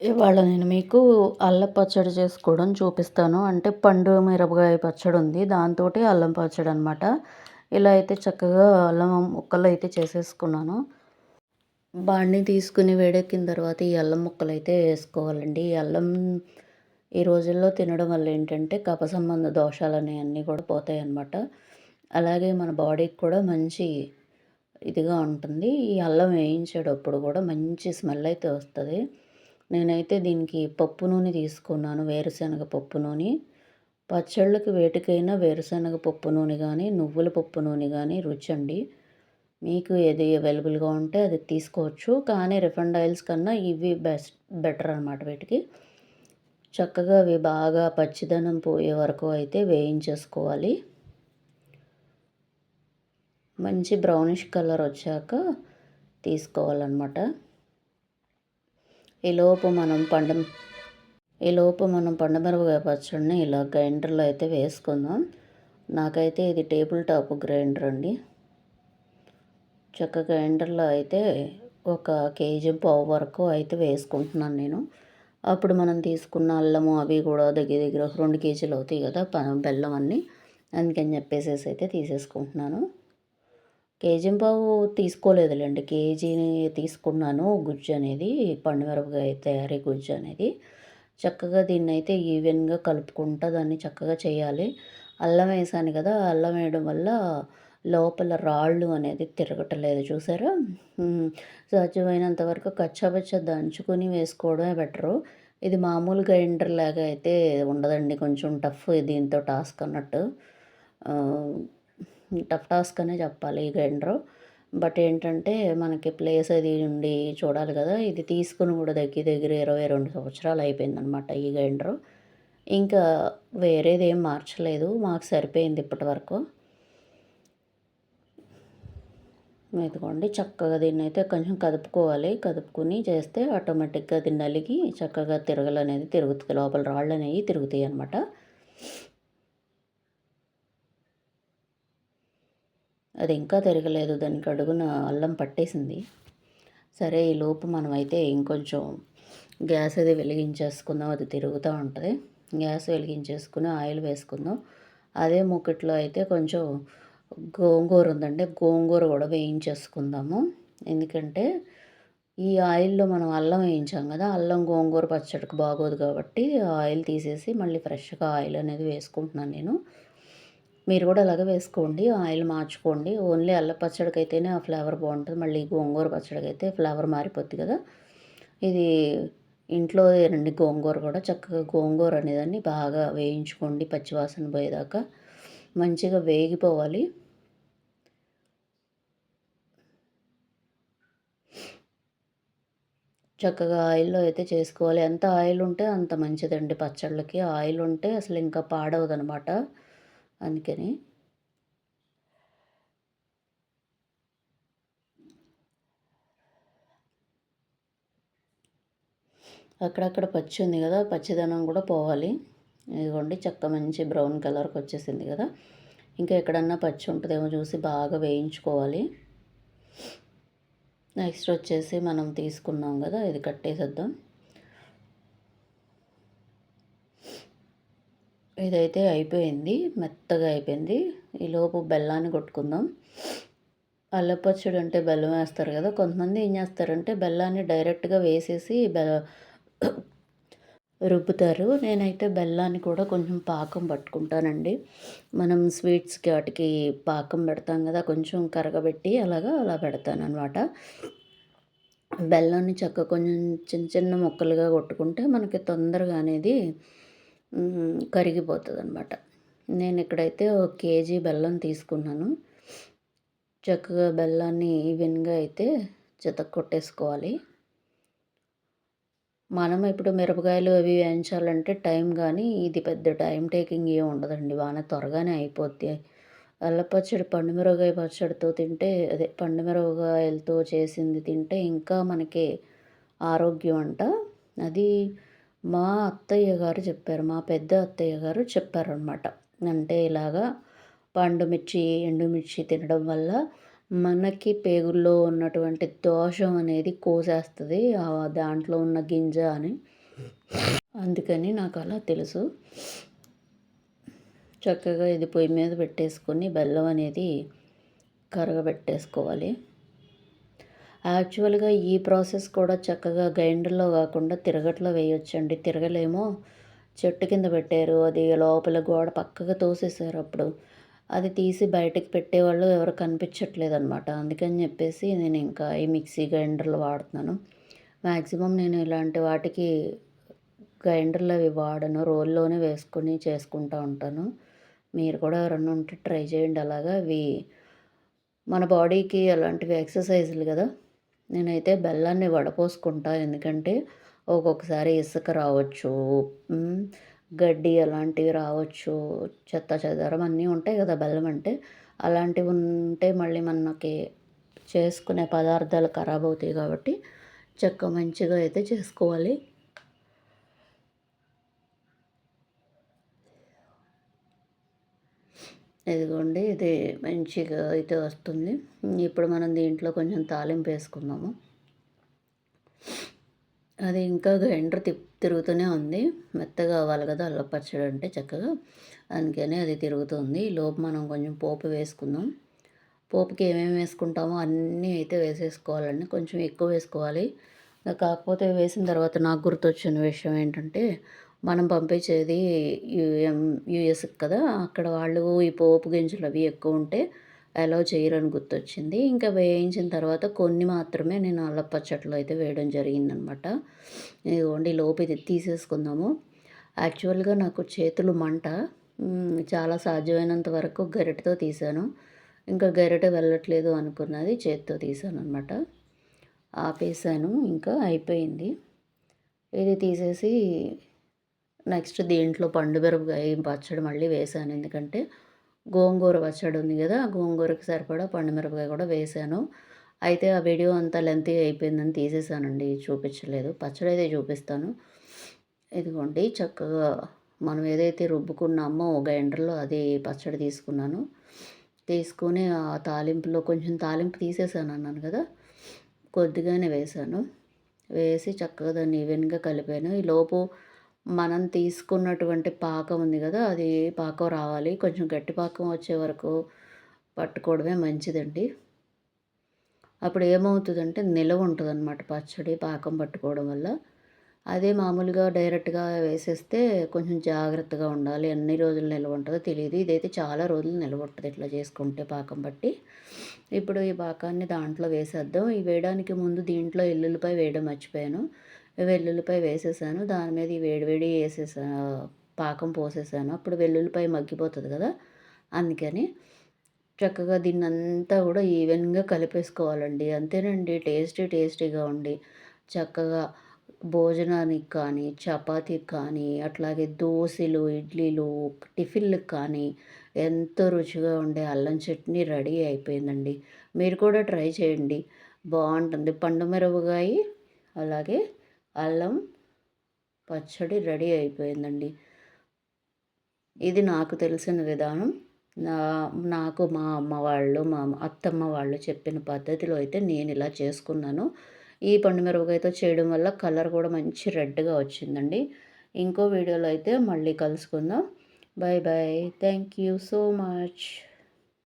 ఇవాళ నేను మీకు అల్లం పచ్చడి చేసుకోవడం చూపిస్తాను. అంటే పండు మిరపకాయ పచ్చడి ఉంది. దాంతో అల్లం పచ్చడి అనమాట ఇలా అయితే చక్కగా అల్లం ముక్కలు అయితే చేసేసుకున్నాను. బాండి తీసుకుని వేడెక్కిన తర్వాత ఈ అల్లం ముక్కలు అయితే వేసుకోవాలండి. ఈ అల్లం ఈ రోజుల్లో తినడం వల్ల ఏంటంటే కప సంబంధ దోషాలు అనేవన్నీ కూడా పోతాయి అన్నమాట. అలాగే మన బాడీకి కూడా మంచి ఇదిగా ఉంటుంది. ఈ అల్లం వేయించేటప్పుడు కూడా మంచి స్మెల్ అయితే వస్తుంది. నేనైతే దీనికి పప్పు నూనె తీసుకున్నాను వేరుశనగ పప్పు నూనె. పచ్చళ్ళకి వేటికైనా వేరుశనగ పప్పు నూనె కానీ నువ్వుల పప్పు నూనె కానీ రుచి అండి మీకు ఏది అవైలబుల్గా ఉంటే అది తీసుకోవచ్చు. కానీ రిఫండ్ ఆయిల్స్ కన్నా ఇవి బెస్ట్ బెటర్ అనమాట వీటికి. చక్కగా అవి బాగా పచ్చిదనం పోయే వరకు అయితే వేయించేసుకోవాలి. మంచి బ్రౌనిష్ కలర్ వచ్చాక తీసుకోవాలన్నమాట. ఈలోపు మనం పండు ఈలోపు మనం పండుమిరపకాయ పచ్చడిని ఇలా గ్రైండర్లో అయితే వేసుకుందాం. నాకైతే ఇది టేబుల్ టాప్ గ్రైండర్ అండి. చక్క గ్రైండర్లో అయితే ఒక కేజీ పావు వరకు అయితే వేసుకుంటున్నాను నేను. అప్పుడు మనం తీసుకున్న అల్లము అవి కూడా దగ్గర దగ్గర రెండు కేజీలు అవుతాయి కదా బెల్లం అన్నీ. అందుకని చెప్పేసేసి అయితే తీసేసుకుంటున్నాను. కేజీ పావు తీసుకోలేదులేండి. కేజీని తీసుకున్నాను గుజ్జు అనేది పండుమిరపకాయ తయారీ గుజ్జు అనేది. చక్కగా దీన్ని అయితే ఈవెన్గా కలుపుకుంటా దాన్ని చక్కగా చేయాలి. అల్లం వేసాను కదా అల్లం వేయడం వల్ల లోపల రాళ్ళు అనేది తిరగటలేదు చూసారా? సాధ్యమైనంత వరకు కచ్చాపచ్చ దంచుకొని వేసుకోవడమే బెటరు. ఇది మామూలు గ్రైండర్ లాగా అయితే ఉండదండి కొంచెం టఫ్ దీంతో టాస్క్ అన్నట్టు. టఫ్ టాస్క్ అనే చెప్పాలి ఈ గ్రైండరు బట్ ఏంటంటే మనకి ప్లేస్ అది ఉండి చూడాలి కదా. ఇది తీసుకుని కూడా దగ్గర దగ్గర ఇరవై రెండు సంవత్సరాలు అయిపోయిందనమాట ఈ గ్రైండరు ఇంకా వేరేది ఏం మార్చలేదు. మాకు సరిపోయింది ఇప్పటి వరకు. ఇదిగోండి చక్కగా దీన్ని అయితే కొంచెం కదుపుకోవాలి. కదుపుకుని చేస్తే ఆటోమేటిక్గా దీన్ని నలిగి చక్కగా తిరగలు అనేది తిరుగుతుంది. లోపల రాళ్ళు అనేవి తిరుగుతాయి అనమాట అది ఇంకా తిరగలేదు. దానికి అడుగున అల్లం పట్టేసింది. సరే ఈ లోపు మనమైతే ఇంకొంచెం గ్యాస్ అది వెలిగించేసుకుందాం. అది తిరుగుతూ ఉంటుంది. గ్యాస్ వెలిగించేసుకుని ఆయిల్ వేసుకుందాం. అదే మూకిట్లో అయితే కొంచెం గోంగూర ఉందండి. గోంగూర కూడా వేయించేసుకుందాము. ఎందుకంటే ఈ ఆయిల్లో మనం అల్లం వేయించాం కదా అల్లం గోంగూర పచ్చడికి బాగోదు కాబట్టి ఆయిల్ తీసేసి మళ్ళీ ఫ్రెష్గా ఆయిల్ అనేది వేసుకుంటున్నాను నేను. మీరు కూడా అలాగే వేసుకోండి ఆయిల్ మార్చుకోండి. ఓన్లీ అల్ల పచ్చడికైతేనే ఆ ఫ్లేవర్ బాగుంటుంది. మళ్ళీ గోంగూర పచ్చడికైతే ఫ్లేవర్ మారిపోద్ది కదా. ఇది ఇంట్లో రండి గోంగూర కూడా చక్కగా గోంగూర అనేదాన్ని బాగా వేయించుకోండి పచ్చివాసన పోయేదాకా. మంచిగా వేగిపోవాలి. చక్కగా ఆయిల్లో అయితే చేసుకోవాలి. ఎంత ఆయిల్ ఉంటే అంత మంచిదండి పచ్చళ్ళకి. ఆయిల్ ఉంటే అసలు ఇంకా పాడవదు అనమాట అందుకని. అక్కడక్కడ పచ్చి ఉంది కదా పచ్చిదనం కూడా పోవాలి. ఇదిగోండి చక్క మంచి బ్రౌన్ కలర్కి వచ్చేసింది కదా. ఇంకా ఎక్కడన్నా పచ్చి ఉంటుందేమో చూసి బాగా వేయించుకోవాలి. నెక్స్ట్ వచ్చేసి మనం తీసుకున్నాం కదా ఇది కట్టేసేద్దాం. ఇదైతే అయిపోయింది మెత్తగా అయిపోయింది. ఈలోపు బెల్లాన్ని కొట్టుకుందాం. అల్లపచ్చడి అంటే బెల్లం వేస్తారు కదా కొంతమంది ఏం చేస్తారంటే బెల్లాన్ని డైరెక్ట్గా వేసేసి బె రుబ్బుతారు. నేనైతే బెల్లాన్ని కూడా కొంచెం పాకం పట్టుకుంటానండి. మనం స్వీట్స్కి వాటికి పాకం పెడతాం కదా కొంచెం కరగబెట్టి అలాగా అలా పెడతాను అనమాట బెల్లాన్ని చక్క కొంచెం చిన్న చిన్న ముక్కలుగా కొట్టుకుంటే మనకి తొందరగా అనేది కరిగిపోతుంది అనమాట నేను ఇక్కడైతే ఒక కేజీ బెల్లం తీసుకున్నాను. చక్కగా బెల్లాన్ని ఈవెన్గా అయితే జత కొట్టేసుకోవాలి మనం ఇప్పుడు మిరపకాయలు అవి వేయించాలంటే టైం కానీ ఇది పెద్ద టైం టేకింగ్ ఏమి ఉండదండి. వాన త్వరగానే అయిపోద్ది. అల్ల పచ్చడి పండుమిరపకాయ పచ్చడితో తింటే అదే పండుమిరపకాయలతో చేసింది తింటే ఇంకా మనకి ఆరోగ్యం అంట. అది మా అత్తయ్య గారు చెప్పారు మా పెద్ద అత్తయ్య గారు చెప్పారనమాట అంటే ఇలాగా పండుమిర్చి ఎండుమిర్చి తినడం వల్ల మనకి పేగుల్లో ఉన్నటువంటి దోషం అనేది కోసేస్తుంది దాంట్లో ఉన్న గింజ అని. అందుకని నాకు అలా తెలుసు. చక్కగా ఇది పొయ్యి మీద పెట్టేసుకొని బెల్లం అనేది కరగబెట్టేసుకోవాలి. యాక్చువల్గా ఈ ప్రాసెస్ కూడా చక్కగా గ్రైండర్లో కాకుండా తిరగట్లో వేయొచ్చండి. తిరగలేమో చెట్టు కింద పెట్టారు. అది లోపల గోడ పక్కగా తోసేసారు అప్పుడు. అది తీసి బయటకు పెట్టేవాళ్ళు ఎవరు కనిపించట్లేదు అనమాట అందుకని చెప్పేసి నేను ఇంకా ఈ మిక్సీ గ్రైండర్లు వాడుతున్నాను. మ్యాక్సిమం నేను ఇలాంటి వాటికి గ్రైండర్లు అవి వాడను. రోల్లోనే వేసుకొని చేసుకుంటూ ఉంటాను. మీరు కూడా ఎవరన్నా ఉంటే ట్రై చేయండి. అలాగా అవి మన బాడీకి అలాంటివి ఎక్సర్సైజులు కదా. నేనైతే బెల్లాన్ని వడపోసుకుంటా. ఎందుకంటే ఒక్కొక్కసారి ఇసుక రావచ్చు గడ్డి అలాంటివి రావచ్చు చెత్త చెదారం అన్నీ ఉంటాయి కదా బెల్లం అంటే. అలాంటివి ఉంటే మళ్ళీ మనకి చేసుకునే పదార్థాలు ఖరాబ్ అవుతాయి కాబట్టి చెక్క మంచిగా అయితే చేసుకోవాలి. ఇదిగోండి ఇది మంచిగా అయితే వస్తుంది. ఇప్పుడు మనం దీంట్లో కొంచెం తాలింపు వేసుకుందాము. అది ఇంకా గ్రైండర్ తిప్ తిరుగుతూనే ఉంది. మెత్తగా అవ్వాలి కదా అల్ల పచ్చడి అంటే చక్కగా. అందుకనే అది తిరుగుతుంది. లోపు మనం కొంచెం పోపు వేసుకుందాం. పోపుకి ఏమేమి వేసుకుంటామో అన్నీ అయితే వేసేసుకోవాలండి. కొంచెం ఎక్కువ వేసుకోవాలి. కాకపోతే వేసిన తర్వాత నాకు గుర్తొచ్చిన విషయం ఏంటంటే మనం పంపించేది యుఎం యుఎస్కి కదా అక్కడ వాళ్ళు ఈ పోపు గింజలు అవి ఎక్కువ ఉంటే అలో చేయరని గుర్తొచ్చింది. ఇంకా వేయించిన తర్వాత కొన్ని మాత్రమే నేను అల్లపచ్చట్లో అయితే వేయడం జరిగిందనమాట. ఇదిగోండి లోపు ఇది తీసేసుకుందాము. యాక్చువల్గా నాకు చేతులు మంట చాలా సాధ్యమైనంత వరకు గరిటతో తీసాను. ఇంకా గరిట వెళ్ళట్లేదు అనుకున్నది చేతితో తీసాను అనమాట ఆపేసాను ఇంకా అయిపోయింది. ఇది తీసేసి నెక్స్ట్ దీంట్లో పండు మిరపకాయ పచ్చడి మళ్ళీ వేసాను. ఎందుకంటే గోంగూర పచ్చడి ఉంది కదా గోంగూరకి సరిపడా పండుమిరపకాయ కూడా వేసాను. అయితే ఆ వీడియో అంతా లెంతీ అయిపోయిందని తీసేసానండి చూపించలేదు. పచ్చడి అయితే చూపిస్తాను. ఇదిగోండి చక్కగా మనం ఏదైతే రుబ్బుకున్నామో గ్రైండర్లో అది పచ్చడి తీసుకున్నాను. తీసుకుని ఆ తాలింపులో కొంచెం తాలింపు తీసేసాను అన్నాను కదా కొద్దిగానే వేసాను. వేసి చక్కగా దాన్ని ఈవెన్గా కలిపాను. ఈ లోపు మనం తీసుకున్నటువంటి పాకం ఉంది కదా అది పాకం రావాలి. కొంచెం గట్టి పాకం వచ్చే వరకు పట్టుకోవడమే మంచిదండి. అప్పుడు ఏమవుతుందంటే నిలవ ఉంటుంది అనమాట పచ్చడి పాకం పట్టుకోవడం వల్ల. అదే మామూలుగా డైరెక్ట్గా వేసేస్తే కొంచెం జాగ్రత్తగా ఉండాలి. ఎన్ని రోజులు నిల్వ ఉంటుందో తెలియదు ఇదైతే చాలా రోజులు నిల్వ ఉంటుంది ఇట్లా చేసుకుంటే పాకం బట్టి ఇప్పుడు ఈ పాకాన్ని దాంట్లో వేసేద్దాం. ఈ వేయడానికి ముందు దీంట్లో ఎల్లుల్లిపాయ వేయడం మర్చిపోయాను. వెల్లుల్లిపాయ వేసేసాను. దాని మీద ఈ వేడివేడి వేసేసా పాకం పోసేసాను. అప్పుడు వెల్లుల్లిపాయ మగ్గిపోతుంది కదా? అందుకని చక్కగా దీన్ని అంతా కూడా ఈవెన్గా కలిపేసుకోవాలండి. అంతేనండి టేస్టీ టేస్టీగా ఉండి చక్కగా భోజనానికి కానీ చపాతీకి కానీ అట్లాగే దోశలు ఇడ్లీలు టిఫిన్లకు కానీ ఎంతో రుచిగా ఉండే అల్లం చట్నీ రెడీ అయిపోయిందండి. మీరు కూడా ట్రై చేయండి. బాగుంటుంది. పండు మిరపకాయ అలాగే అల్లం పచ్చడి రెడీ అయిపోయిందండి. ఇది నాకు తెలిసిన విధానం. నా నాకు మా అమ్మ వాళ్ళు మా అత్తమ్మ వాళ్ళు చెప్పిన పద్ధతిలో అయితే నేను ఇలా చేసుకున్నాను. ఈ పండు మిరపకాయతో చేయడం వల్ల కలర్ కూడా మంచి రెడ్గా వచ్చిందండి. ఇంకో వీడియోలో అయితే మళ్ళీ కలుసుకుందాం. Bye bye thank you so much.